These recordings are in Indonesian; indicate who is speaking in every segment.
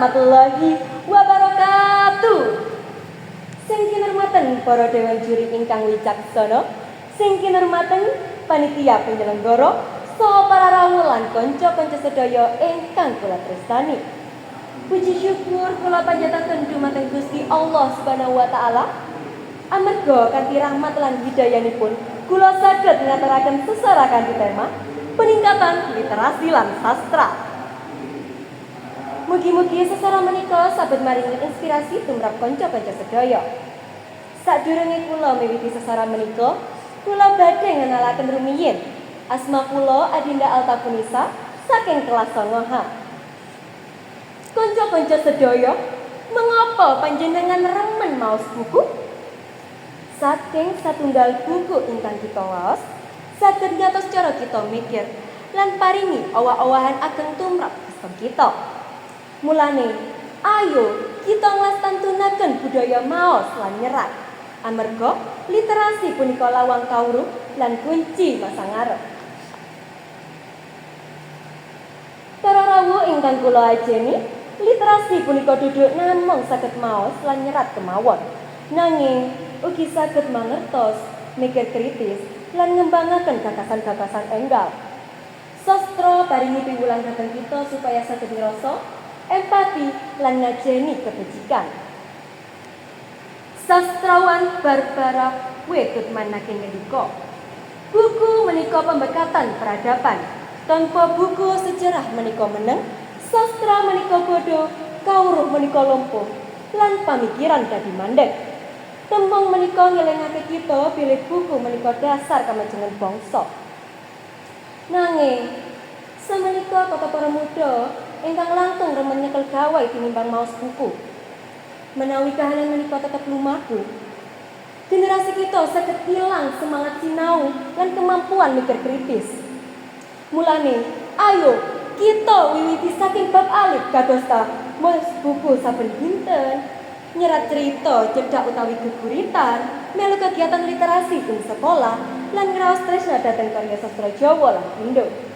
Speaker 1: warahmatullahi wabarakatuh. Sing kinurmaten para dewan juri ingkang wicaksana, sing kinurmaten panitia penyelenggara saha para rawuh lan kanca-kanca sedaya ingkang kula tresnani. Puji syukur kula panjataken dumateng Gusti Allah Subhanahu wa taala. Amarga kanthi rahmat lan hidayanipun kula saged ngaturaken sesara kanthi tema peningkatan literasi lan sastra. Mugi-mugi sesara menika saged maringi inspirasi tumrap kanca-kanca sedaya. Sadurunge kula miwiti sesara menika, kula badhe ngenalaken rumiyin asma kula Adinda Altapunisa saking kelas 9H. Kanca-kanca sedaya, mengapa panjenengan remen maos buku? Saking satunggal buku ingkang kita waos, saged ngatos cara kita mikir lan paringi owah-owahan ageng tumrap sistem kita. Mulane, ayo kita nglastantunaken budaya maos lan nyerat. Amarga literasi punika lawang kawruh lan kunci masa ngarep. Para rawuh ingkang kula ajeni, literasi punika duduk namung saged maos lan nyerat kemawon. Nanging ugi saged mangertos, mikir kritis lan ngembangaken gagasan-gagasan enggal. Sastra paringi piwulang dhateng kita supaya saged ngrasa empati lan ngajeni kebajikan. Sastrawan Barbara Wedut manakin ngendika, buku menika pembekatan peradaban. Tanpa buku sejarah menika meneng, sastra menika bodoh, kawruh menika lumpuh, lan pamikiran dadi mandek. Tembung menika ngelengake kita pilih buku menika dasar kemajengan bangsa. Nanging, semenika kata para muda ingkang langkung remen nyekel gawai tinimbang maos buku. Menawi kahanan menika tetap lumaku, generasi kita saged hilang semangat sinau dan kemampuan mikir kritis. Mulane, ayo kita wiwiti saking bab alif kadosta maos buku saben dinten, nyerat cerita cedak utawi geguritan, melu kegiatan literasi ing sekolah, lan ngraos tresna dhateng karya sastra Jawa lan Indo.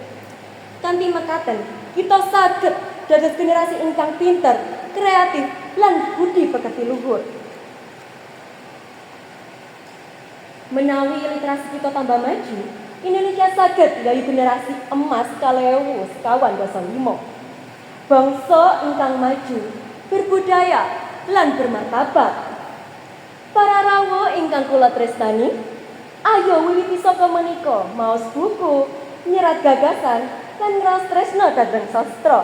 Speaker 1: Kanthi mekaten, kita saged dados generasi ingkang pinter, kreatif, lan budi pekerti luhur. Menawi literasi kita tambah maju, Indonesia saged dari generasi emas kalewu sekawan dasa limo. Bangsa ingkang maju, berbudaya, lan bermartabat. Para rawuh ingkang kula tresnani, ayo wiwiti saka menika maos buku, nyerat gagasan, lan ngraos tresna dhateng sastra.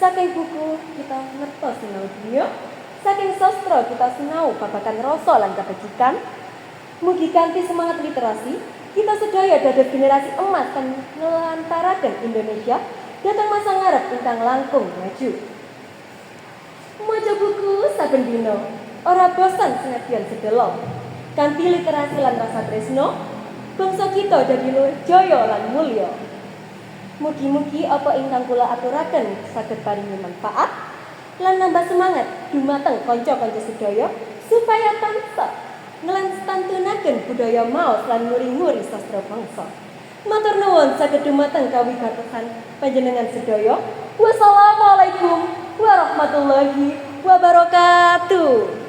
Speaker 1: Saking buku kita ngertos sinau dunia, saking sastra kita sinau babagan rasa lan kebajikan. Mugi kanthi semangat literasi, kita sedaya dados generasi emas dan ngelantaraken Indonesia datang masa ngarep ingkang langkung maju. Maca buku saben dina, ora bosan senadyan sedelok. Kanthi literasi lan rasa tresno, bangsa kita luwih jaya lan mulya. Mugi-mugi apa ingkang kula aturaken saged paringi manfaat lan nambah semangat dumateng kanca-kanca sedaya supaya tansah nglanstantunaken budaya maos lan muri-muri sastra bangsa. Matur nuwun saged dumateng kawigatosan panjenengan sedaya. Wassalamualaikum warahmatullahi wabarakatuh.